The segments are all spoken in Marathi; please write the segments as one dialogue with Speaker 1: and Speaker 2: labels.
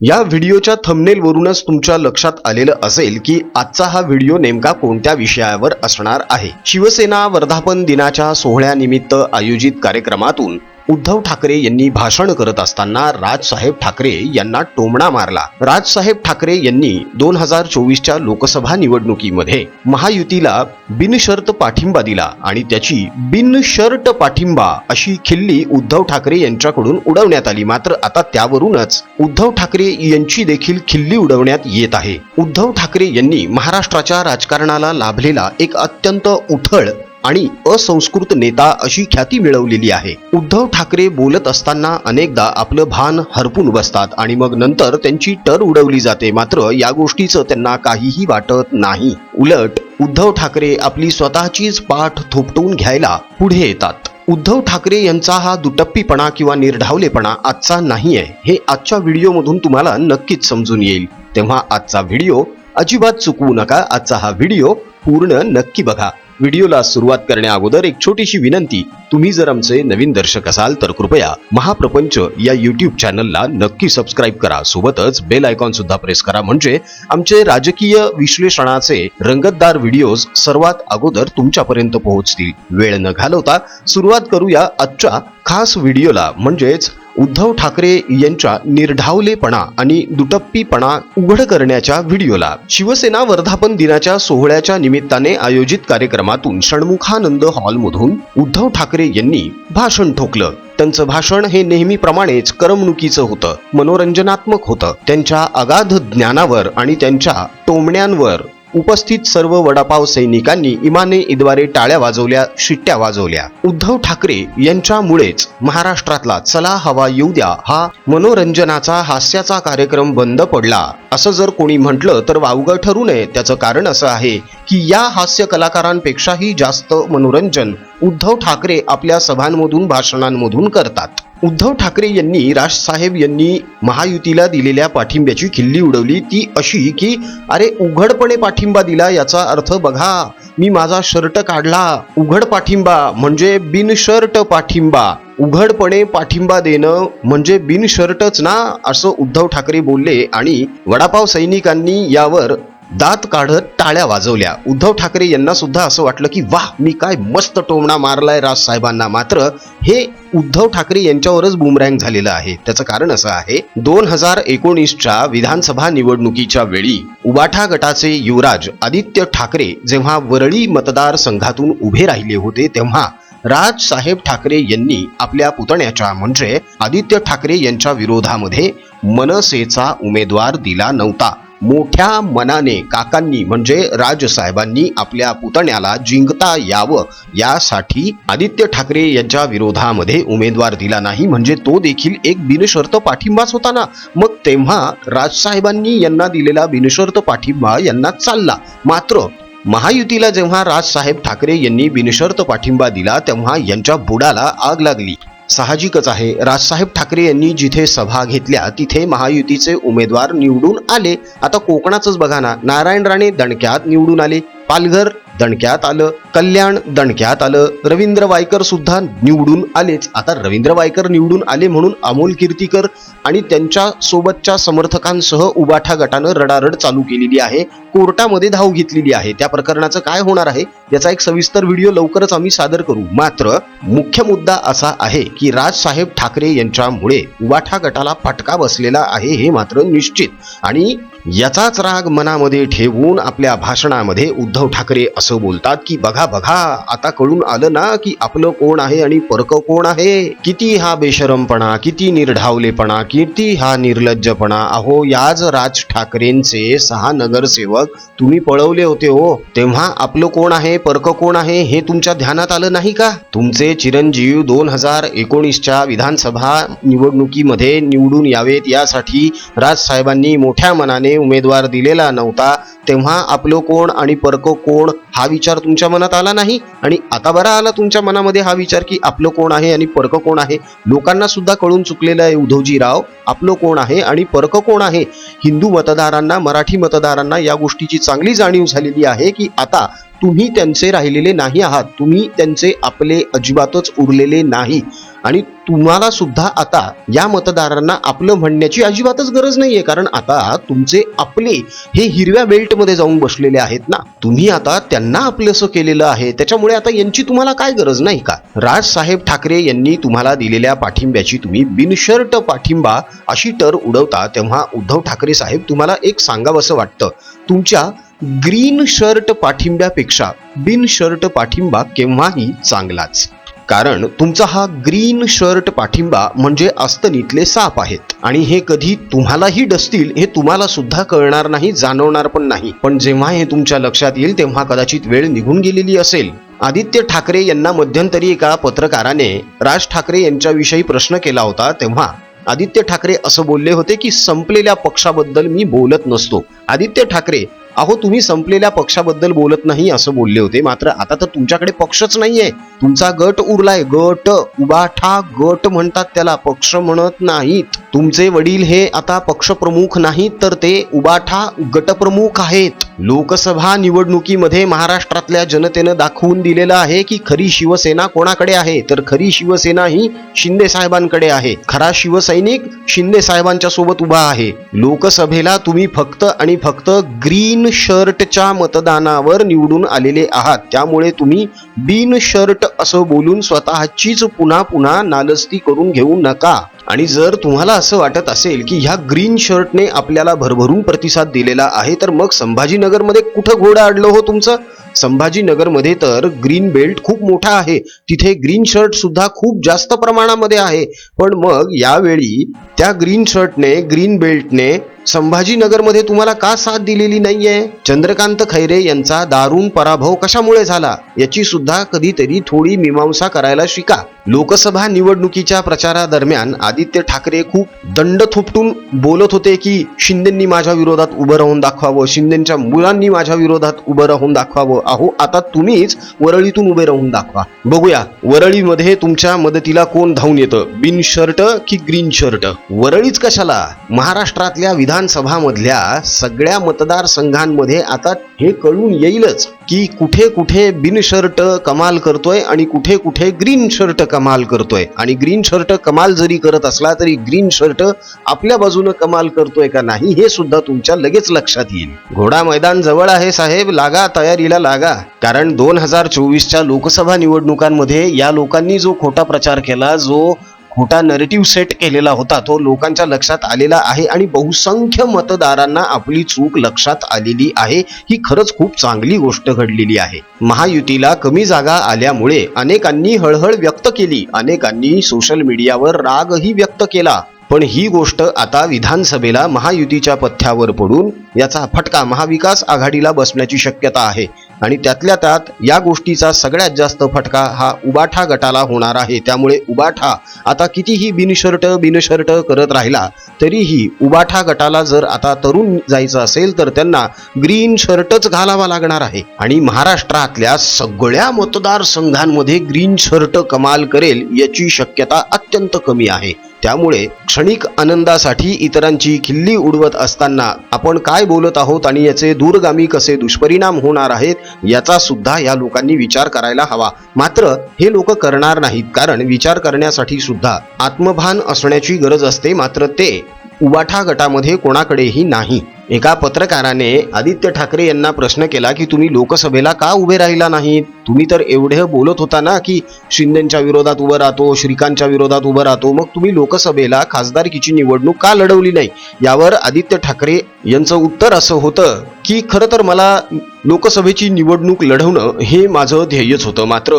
Speaker 1: या व्हिडिओच्या थमनेलवरूनच तुमच्या लक्षात आलेलं असेल की आजचा हा व्हिडिओ नेमका कोणत्या विषयावर असणार आहे. शिवसेना वर्धापन दिनाच्या सोहळ्यानिमित्त आयोजित कार्यक्रमातून उद्धव ठाकरे यांनी भाषण करत असताना राजसाहेब ठाकरे यांना टोमणा मारला. राजसाहेब ठाकरे यांनी दोन हजार चोवीसच्या लोकसभा निवडणुकीमध्ये महायुतीला बिनशर्त पाठिंबा दिला आणि त्याची बिनशर्त पाठिंबा अशी खिल्ली उद्धव ठाकरे यांच्याकडून उडवण्यात आली. मात्र आता त्यावरूनच उद्धव ठाकरे यांची देखील खिल्ली उडवण्यात येत आहे. उद्धव ठाकरे यांनी महाराष्ट्राच्या राजकारणाला लाभलेला एक अत्यंत उथळ आणि असंस्कृत नेता अशी ख्याती मिळवलेली आहे. उद्धव ठाकरे बोलत असताना अनेकदा आपलं भान हरपून बसतात आणि मग नंतर त्यांची टर उडवली जाते. मात्र या गोष्टीचं त्यांना काहीही वाटत नाही. उलट उद्धव ठाकरे आपली स्वतःचीच पाठ थोपटून घ्यायला पुढे येतात. उद्धव ठाकरे यांचा हा दुटप्पीपणा किंवा निर्ढावलेपणा आजचा नाही आहे हे आजच्या व्हिडिओमधून तुम्हाला नक्कीच समजून येईल. तेव्हा आजचा व्हिडिओ अजिबात चुकवू नका. आजचा हा व्हिडिओ पूर्ण नक्की बघा. व्हिडिओला सुरुवात करण्या अगोदर एक छोटीशी विनंती. तुम्ही जर आमचे नवीन दर्शक असाल तर कृपया महाप्रपंच या युट्यूब चॅनलला नक्की सबस्क्राईब करा. सोबतच बेल आयकॉन सुद्धा प्रेस करा. म्हणजे आमचे राजकीय विश्लेषणाचे रंगतदार व्हिडिओज सर्वात अगोदर तुमच्यापर्यंत पोहोचतील. वेळ न घालवता सुरुवात करूया आजच्या खास व्हिडिओला म्हणजेच उद्धव ठाकरे यांच्या निर्ढावलेपणा आणि दुटप्पीपणा उघड करण्याच्या व्हिडिओला शिवसेना वर्धापन दिनाच्या सोहळ्याच्या निमित्ताने आयोजित कार्यक्रमातून षण्मुखानंद हॉलमधून उद्धव ठाकरे यांनी भाषण ठोकलं. त्यांचं भाषण हे नेहमीप्रमाणेच करमणुकीचं होतं मनोरंजनात्मक होतं. त्यांच्या अगाध ज्ञानावर आणि त्यांच्या टोमण्यांवर उपस्थित सर्व वडापाव सैनिकांनी इमाने इद्वारे टाळ्या वाजवल्या शिट्ट्या वाजवल्या. उद्धव ठाकरे यांच्यामुळेच महाराष्ट्रातला चला हवा येऊ द्या हा मनोरंजनाचा हास्याचा कार्यक्रम बंद पडला. असं जर कोणी म्हटलं तर वावगं ठरू नये. त्याचं कारण असं आहे की या हास्य कलाकारांपेक्षाही जास्त मनोरंजन उद्धव ठाकरे आपल्या सभांमधून भाषणांमधून करतात. उद्धव ठाकरे यांनी राजसाहेब यांनी महायुतीला दिलेल्या पाठिंब्याची खिल्ली उडवली. ती अशी की अरे उघडपणे पाठिंबा दिला याचा अर्थ बघा. मी माझा शर्ट काढला. उघड पाठिंबा म्हणजे बिनशर्ट पाठिंबा. उघडपणे पाठिंबा देणं म्हणजे बिनशर्टच ना असं उद्धव ठाकरे बोलले. आणि वडापाव सैनिकांनी यावर दात काढत टाळ्या वाजवल्या. उद्धव ठाकरे यांना सुद्धा असं वाटलं की वाह मी काय मस्त टोमणा मारलाय राज साहेबांना. मात्र हे उद्धव ठाकरे यांच्यावरच बुमरँग झालेलं आहे. त्याचं कारण असं आहे दोन हजार एकोणीसच्या विधानसभा निवडणुकीच्या वेळी उबाठा गटाचे युवराज आदित्य ठाकरे जेव्हा वरळी मतदारसंघातून उभे राहिले होते तेव्हा राज साहेब ठाकरे यांनी आपल्या पुतण्याच्या म्हणजे आदित्य ठाकरे यांच्या विरोधामध्ये मनसेचा उमेदवार दिला नव्हता. मोठ्या मनाने काकांनी म्हणजे राजसाहेबांनी आपल्या पुतण्याला जिंकता यावं यासाठी आदित्य ठाकरे यांच्या विरोधामध्ये उमेदवार दिला नाही म्हणजे तो देखील एक बिनशर्त पाठिंबाच होता ना. मग तेव्हा राजसाहेबांनी यांना दिलेला बिनशर्त पाठिंबा यांना चालला. मात्र महायुतीला जेव्हा राजसाहेब ठाकरे यांनी बिनशर्त पाठिंबा दिला तेव्हा यांच्या बुडाला आग लागली. साहजिकच आहे. राजसाहेब ठाकरे यांनी जिथे सभा घेतल्या तिथे महायुतीचे उमेदवार निवडून आले. आता कोकणाचंच बघा ना नारायण राणे दणक्यात निवडून आले. पालघर दणक्यात आलं कल्याण दणक्यात आलं. रवींद्र वायकर सुद्धा निवडून आलेच. आता रवींद्र वायकर निवडून आले म्हणून अमोल कीर्तीकर आणि त्यांच्या सोबतच्या समर्थकांसह उबाठा गटानं रडारड चालू केलेली आहे. कोर्टामध्ये धाव घेतलेली आहे. त्या प्रकरणाचं काय होणार आहे याचा एक सविस्तर व्हिडिओ लवकरच आम्ही सादर करू. मात्र मुख्य मुद्दा असा आहे की राजसाहेब ठाकरे यांच्यामुळे उबाठा गटाला फटका बसलेला आहे हे मात्र निश्चित. आणि याचाच राग मनामध्ये ठेवून आपल्या भाषणामध्ये उद्धव ठाकरे असं बोलतात की बघा बघा आता कळून आलं ना की आपलं कोण आहे आणि परक कोण आहे? किती हा बेशरमपणा किती निर्ढावलेपणा किती हा निर्लज्जपणा. अहो याच राज ठाकरेंचे सहा नगरसेवक तुम्ही पळवले होते हो. तेव्हा आपलं कोण आहे परक कोण आहे हे तुमच्या ध्यानात आलं नाही का? तुमचे चिरंजीव दोन हजार एकोणीसच्या विधानसभा निवडणुकीमध्ये निवडून यावेत. यासाठी राजसाहेबांनी मोठ्या मनाने उमेदवार दिलेला नव्हता तेव्हा आपलं कोण आणि परको कोण हा विचार तुमच्या मनात आला नाही? आणि आता बरा आला तुमच्या मनामध्ये हा विचार की आपलं कोण आहे आणि परक कोण आहे? लोकांना सुद्धा कळून चुकलेलं आहे उद्धवजी राव आपलं कोण आहे आणि परक कोण आहे? हिंदू मतदारांना मराठी मतदारांना या गोष्टीची चांगली जाणीव झालेली आहे की आता तुम्ही त्यांचे राहिलेले नाही आहात. तुम्ही त्यांचे आपले अजिबातच उरलेले नाही. आणि तुम्हाला सुद्धा आता या मतदारांना आपलं म्हणण्याची अजिबातच गरज नाहीये. कारण आता तुमचे आपले हे हिरव्या बेल्टमध्ये जाऊन बसलेले आहेत ना. तुम्ही आता त्यांना आपलंसं केलेलं आहे. त्याच्यामुळे आता यांची तुम्हाला काय गरज नाही का? राजसाहेब ठाकरे यांनी तुम्हाला दिलेल्या पाठिंब्याची तुम्ही बिनशर्ट पाठिंबा अशी टर उडवता तेव्हा उद्धव ठाकरे साहेब तुम्हाला एक सांगावंसं वाटतं. तुमच्या ग्रीन शर्ट पाठिंब्यापेक्षा बिन शर्ट पाठिंबा केव्हाही चांगलाच. कारण तुमचा हा ग्रीन शर्ट पाठिंबा म्हणजे अस्तनीतले साप आहेत. आणि हे कधी तुम्हालाही डसतील हे तुम्हाला सुद्धा कळणार नाही जाणवणार पण नाही. पण जेव्हा हे तुमच्या लक्षात येईल तेव्हा कदाचित वेळ निघून गेलेली असेल. आदित्य ठाकरे यांना मध्यंतरी एका पत्रकाराने राज ठाकरे यांच्याविषयी प्रश्न केला होता तेव्हा आदित्य ठाकरे असं बोलले होते की संपलेल्या पक्षाबद्दल मी बोलत नसतो. आदित्य ठाकरे अहो तुम्ही संपलेल्या पक्षाबद्दल बोलत नाही असं बोलले होते. मात्र आता तर तुमच्याकडे पक्षच नाहीये. तुमचा गट उरलाय. गट उबाठा गट म्हणतात त्याला. पक्ष म्हणत नाहीत. तुमचे वडील हे आता पक्षप्रमुख नाहीत तर ते उबाठा गटप्रमुख आहेत. लोकसभा निवडणुकीमध्ये महाराष्ट्रातल्या जनतेनं दाखवून दिलेलं आहे की खरी शिवसेना कोणाकडे आहे? तर खरी शिवसेना ही शिंदे साहेबांकडे आहे. खरा शिवसैनिक शिंदे साहेबांच्या सोबत उभा आहे. लोकसभेला तुम्ही फक्त आणि फक्त ग्रीन शर्टच्या मतदानावर निवडून आलेले आहात. त्यामुळे तुम्ही बिन शर्ट असं बोलून स्वतःचीच पुन्हा पुन्हा नालस्ती करून घेऊ नका. आणि जर तुम्हाला असं वाटत असेल की ह्या ग्रीन शर्टने आपल्याला भरभरून प्रतिसाद दिलेला आहे तर मग संभाजीनगरमध्ये कुठं घोडं अडलं हो तुमचं? संभाजीनगरमध्ये तर ग्रीन बेल्ट खूप मोठा आहे. तिथे ग्रीन शर्ट सुद्धा खूप जास्त प्रमाणामध्ये आहे. पण मग यावेळी त्या ग्रीन शर्टने ग्रीन बेल्टने संभाजीनगरमध्ये तुम्हाला का साथ दिलेली नाहीये? चंद्रकांत खैरे यांचा दारुण पराभव कशामुळे झाला? याची सुद्धा कधीतरी थोडी मीमांसा करायला शिका. लोकसभा निवडणुकीच्या प्रचारादरम्यान आदित्य ठाकरे खूप दंड थोपटून बोलत होते की शिंदेंनी माझ्या विरोधात उभं राहून दाखवावं. शिंदेच्या मुलांनी माझ्या विरोधात उभं राहून दाखवावं. अहो आता तुम्हीच वरळीतून उभे राहून दाखवा. बघूया वरळीमध्ये तुमच्या मदतीला कोण धावून येतं? बिन शर्ट की ग्रीन शर्ट? वरळीच कशाला? महाराष्ट्रातल्या विधानसभा मधल्या सगळ्या मतदारसंघांमध्ये आता हे कळून येईलच की कुठे कुठे बिन शर्ट कमाल करतोय आणि कुठे कुठे ग्रीन शर्ट कमाल करतोय. आणि ग्रीन शर्ट कमाल जरी करत असला तरी ग्रीन शर्ट आपल्या बाजूनं कमाल करतोय का नाही हे सुद्धा तुमच्या लगेच लक्षात येईल. घोडा मैदान जवळ आहे साहेब लागा तयारीला लागा. कारण दोन हजार चोवीसच्या लोकसभा निवडणुकांमध्ये या लोकांनी जो खोटा प्रचार केला जो खोटा नरेटिव्ह सेट केलेला होता तो लोकांच्या लक्षात आलेला आहे आणि बहुसंख्य मतदारांना आपली चूक लक्षात आलेली आहे. ही खरंच खूप चांगली गोष्ट घडलेली आहे. महायुतीला कमी जागा आल्यामुळे अनेकांनी हळहळ व्यक्त केली. अनेकांनी सोशल मीडियावर रागही व्यक्त केला. पण ही गोष्ट आता विधानसभेला महायुतीच्या पथ्यावर पडून याचा फटका महाविकास आघाडीला बसण्याची शक्यता आहे. आणि त्यातल्या त्यात या गोष्टीचा सगळ्यात जास्त फटका हा उबाठा गटाला होणार आहे. त्यामुळे उबाठा आता कितीही बिनशर्ट बिनशर्ट करत राहिला तरीही उबाठा गटाला जर आता तरुण जायचं असेल तर त्यांना ग्रीन शर्टच घालावा लागणार आहे. आणि महाराष्ट्रातल्या सगळ्या मतदारसंघांमध्ये ग्रीन शर्ट कमाल करेल याची शक्यता अत्यंत कमी आहे. त्यामुळे क्षणिक आनंदासाठी इतरांची खिल्ली उडवत असताना आपण काय बोलत आहोत आणि याचे दूरगामी कसे दुष्परिणाम होणार आहेत याचा सुद्धा या लोकांनी विचार करायला हवा. मात्र हे लोक करणार नाहीत. कारण विचार करण्यासाठी सुद्धा आत्मभान असण्याची गरज असते. मात्र ते उबाठा गटामध्ये कोणाकडेही नाही. एका पत्रकाराने आदित्य ठाकरे यांना प्रश्न केला की तुम्ही लोकसभेला का उभे राहिला नाहीत? तुम्ही तर एवढे बोलत होता ना की शिंदेच्या विरोधात उभं राहतो श्रीकांतच्या विरोधात उभं राहतो. मग तुम्ही लोकसभेला खासदारकीची निवडणूक का लढवली नाही? यावर आदित्य ठाकरे यांचं उत्तर असं होतं की खरं तर मला लोकसभेची निवडणूक लढवणं हे माझं ध्येयच होतं. मात्र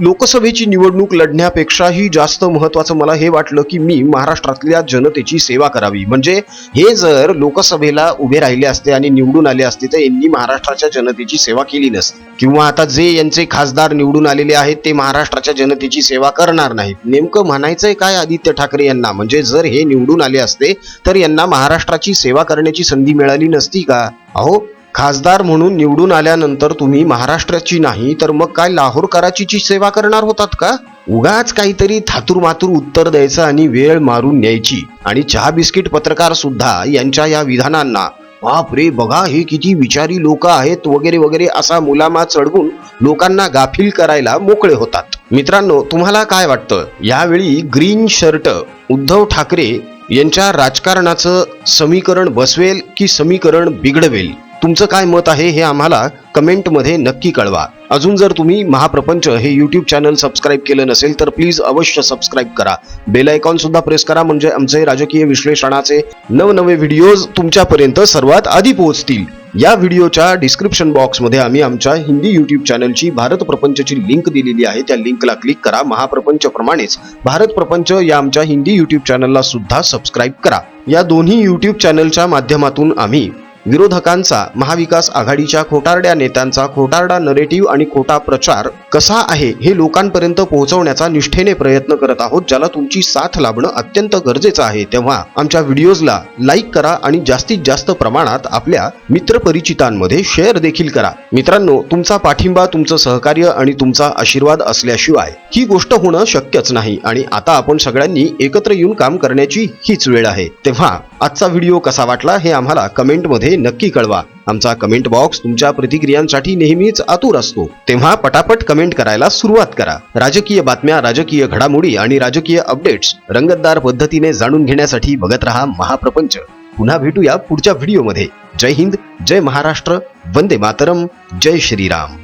Speaker 1: लोकसभेची निवडणूक लढण्यापेक्षाही जास्त महत्त्वाचं मला हे वाटलं की मी महाराष्ट्रातल्या जनतेची सेवा करावी. म्हणजे हे जर लोकसभेला उभे राहिले असते आणि निवडून आले असते तर यांनी महाराष्ट्राच्या जनतेची सेवा केली नसती. किंवा आता जे यांचे खासदार निवडून आलेले आहेत ते महाराष्ट्राच्या जनतेची सेवा करणार नाहीत. नेमकं म्हणायचंय काय आदित्य ठाकरे यांना? म्हणजे जर हे निवडून आले असते तर यांना महाराष्ट्राची सेवा करण्याची संधी मिळाली नसती का? अहो खासदार म्हणून निवडून आल्यानंतर तुम्ही महाराष्ट्राची नाही तर मग काय लाहोर कराचीची सेवा करणार होतात का? उगाच काहीतरी थातूर मातूर उत्तर द्यायचं आणि वेळ मारून न्यायची. आणि चहा बिस्किट पत्रकार सुद्धा यांच्या या विधानांना बाप रे बघा हे किती विचारी लोक आहेत वगैरे वगैरे असा मुलामा चढवून लोकांना गाफील करायला मोकळे होतात. मित्रांनो तुम्हाला काय वाटतं? यावेळी ग्रीन शर्ट उद्धव ठाकरे यांच्या राजकारणाचं समीकरण बसवेल की समीकरण बिघडवेल? तुमचं काय मत आहे हे आम्हाला कमेंटमध्ये नक्की कळवा. अजून जर तुम्ही महाप्रपंच हे यूट्यूब चॅनल सबस्क्राईब केलं नसेल तर प्लीज अवश्य सबस्क्राईब करा. बेल आयकॉन सुद्धा प्रेस करा म्हणजे आमचे राजकीय विश्लेषणाचे नवनवे व्हिडिओज तुमच्यापर्यंत सर्वात आधी पोहोचतील. या व्हिडिओच्या डिस्क्रिप्शन बॉक्समध्ये आम्ही आमच्या हिंदी युट्यूब चॅनलची भारत प्रपंचची लिंक दिलेली आहे. त्या लिंकला क्लिक करा. महाप्रपंच प्रमाणेच भारत प्रपंच या आमच्या हिंदी युट्यूब चॅनलला सुद्धा सबस्क्राईब करा. या दोन्ही युट्यूब चॅनलच्या माध्यमातून आम्ही विरोधकांचा महाविकास आघाडीच्या खोटारड्या नेत्यांचा खोटारडा नरेटिव्ह आणि खोटा प्रचार कसा आहे हे लोकांपर्यंत पोहोचवण्याचा निष्ठेने प्रयत्न करत आहोत ज्याला तुमची साथ लाभणं अत्यंत गरजेचं आहे. तेव्हा आमच्या व्हिडिओजला लाईक करा आणि जास्तीत जास्त प्रमाणात आपल्या मित्रपरिचितांमध्ये शेअर देखील करा. मित्रांनो तुमचा पाठिंबा तुमचं सहकार्य आणि तुमचा आशीर्वाद असल्याशिवाय ही गोष्ट होणं शक्यच नाही आणि आता आपण सगळ्यांनी एकत्र येऊन काम करण्याची हीच वेळ आहे. तेव्हा आजचा व्हिडिओ कसा वाटला हे आम्हाला कमेंटमध्ये नक्की कळवा. आमचा कमेंट बॉक्स तुमच्या प्रतिक्रियांसाठी नेहमीच आतुर असतो. तेव्हा पटापट कमेंट करायला सुरुवात करा. राजकीय बातम्या राजकीय घडामोडी आणि राजकीय अपडेट्स रंगतदार पद्धतीने जाणून घेण्यासाठी बघत रहा महाप्रपंच. पुन्हा भेटूया पुढच्या व्हिडिओमध्ये जय हिंद जय महाराष्ट्र वंदे मातरम जय श्रीराम.